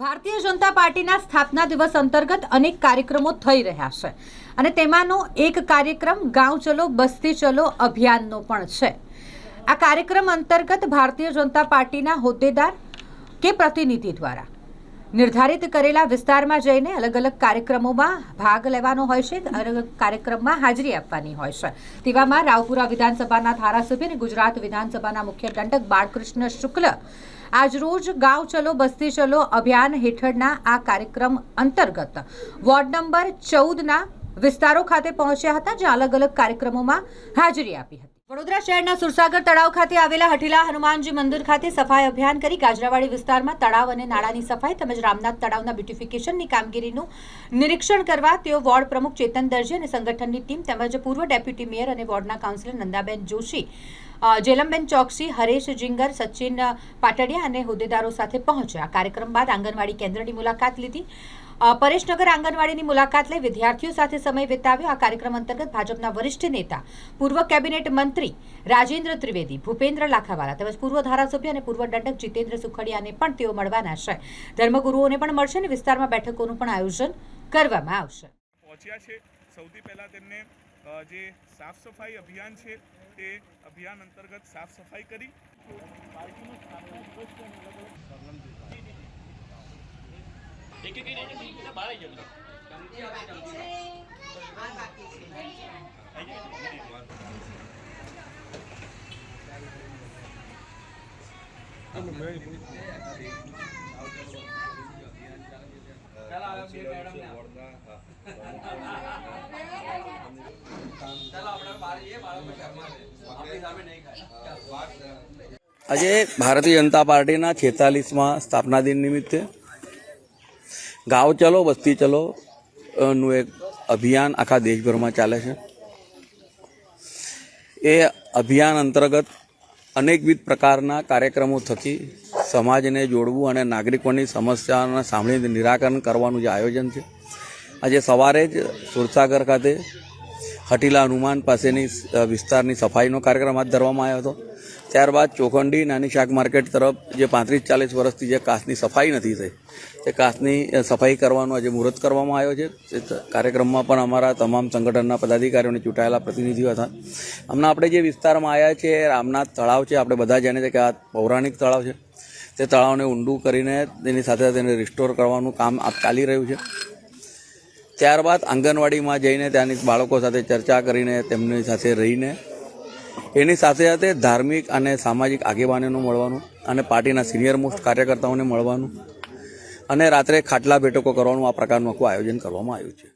ભારતીય જનતા પાર્ટીના સ્થાપના દિવસ અંતર્ગત અનેક કાર્યક્રમો થઈ રહ્યા છે. અને તેમાંનો એક કાર્યક્રમ ગાંવ ચલો, બસ્તી ચલો અભિયાનનો પણ છે. આ કાર્યક્રમ અંતર્ગત ભારતીય જનતા પાર્ટીના હોદ્દેદાર કે પ્રતિનિધિ દ્વારા નિર્ધારિત કરેલા વિસ્તારમાં જઈને અલગ અલગ કાર્યક્રમોમાં ભાગ લેવાનો હોય છે, અલગ કાર્યક્રમમાં હાજરી આપવાની હોય છે. તેવામાં રાવપુરા વિધાનસભાના ધારાસભ્ય અને ગુજરાત વિધાનસભાના મુખ્ય દંડક બાળકૃષ્ણ શુક્લ આજરોજ ગાંવ ચલો, બસ્તી ચલો અભિયાન હેઠળના આ કાર્યક્રમ અંતર્ગત વોર્ડ નંબર ચૌદના વિસ્તારો ખાતે પહોંચ્યા હતા, જ્યાં અલગ અલગ કાર્યક્રમોમાં હાજરી આપી હતી. વડોદરા શહેરના સુરસાગર તળાવ ખાતે આવેલા હઠીલા હનુમાનજી મંદિર ખાતે સફાઈ અભિયાન કરી ગાજરાવાડી વિસ્તારમાં તળાવ અને નાળાની સફાઈ તેમજ રામનાથ તળાવના બ્યુટિફિકેશનની કામગીરીનું નિરીક્ષણ કરવા તેઓ વોર્ડ પ્રમુખ ચેતન દરજી અને સંગઠનની ટીમ તેમજ પૂર્વ ડેપ્યુટી મેયર અને વોર્ડના કાઉન્સિલર નંદાબેન જોશી જેલમબેન ચોકસી, હરેશ જિંગર, સચિન પાટડિયા અને હોદ્દેદારો સાથે પહોંચ્યા. કાર્યક્રમ બાદ આંગણવાડી કેન્દ્રની મુલાકાત લીધી. પરેશનગર આંગણવાડીની મુલાકાત લઈ વિદ્યાર્થીઓ સાથે સમય વિતાવ્યો. આ કાર્યક્રમ અંતર્ગત ભાજપના વરિષ્ઠ નેતા, પૂર્વ કેબિનેટ મંત્રી રાજેન્દ્ર ત્રિવેદી, ભૂપેન્દ્ર લાખાવાલા તેમજ પૂર્વ ધારાસભ્ય અને પૂર્વ દંડક જીતેન્દ્ર સુખડિયાને પણ તેઓ મળવાના છે. ધર્મગુરુઓને પણ મળશે અને વિસ્તારમાં બેઠકોનું પણ આયોજન કરવામાં આવશે. પહોંચ્યા છે. સૌથી પહેલાં તેમને જે સાફ સફાઈ અભિયાન છે તે અભિયાન અંતર્ગત સાફ સફાઈ કરી. એક એક એક આજે ભારતીય જનતા પાર્ટીના છેતાલીસમાં સ્થાપના દિન નિમિત્તે ગાંવ ચલો વસ્તી ચલો નું એક અભિયાન આખા દેશભરમાં ચાલે છે. એ અભિયાન અંતર્ગત અનેકવિધ પ્રકારના કાર્યક્રમો થકી સમાજને જોડવું અને નાગરિકોની સમસ્યાઓને સાંભળીને નિરાકરણ કરવાનું જે આયોજન છે. આજે સવારે જ સુરસાગર ખાતે હટીલા હનુમાન પાસેની વિસ્તારની સફાઈનો કાર્યક્રમ હાથ ધરવામાં આવ્યો હતો. ત્યારબાદ ચોખંડી નાની શાક માર્કેટ તરફ જે પાંત્રીસ ચાલીસ વર્ષથી જે કાચની સફાઈ નથી થઈ, તે કાચની સફાઈ કરવાનો આજે મુહૂર્ત કરવામાં આવ્યો છે. કાર્યક્રમમાં પણ અમારા તમામ સંગઠનના પદાધિકારીઓને ચૂંટાયેલા પ્રતિનિધિઓ હતા. હમણાં આપણે જે વિસ્તારમાં આવ્યા છે રામનાથ તળાવ છે. આપણે બધા જાણીએ છીએ કે આ પૌરાણિક તળાવ છે. તે તળાવને ઊંડું કરીને તેની સાથે સાથે તેને રિસ્ટોર કરવાનું કામ ચાલી રહ્યું છે. ત્યારબાદ આંગણવાડીમાં જઈને ત્યાંની બાળકો સાથે ચર્ચા કરીને તેમની સાથે રહીને એની સાથે સાથે ધાર્મિક અને સામાજિક આગેવાનોને મળવાનું અને પાર્ટીના સિનિયર મોસ્ટ કાર્યકર્તાઓને મળવાનું અને રાત્રે ખાટલા બેઠકો કરવાનું આ પ્રકારનું આખું આયોજન કરવામાં આવ્યું છે.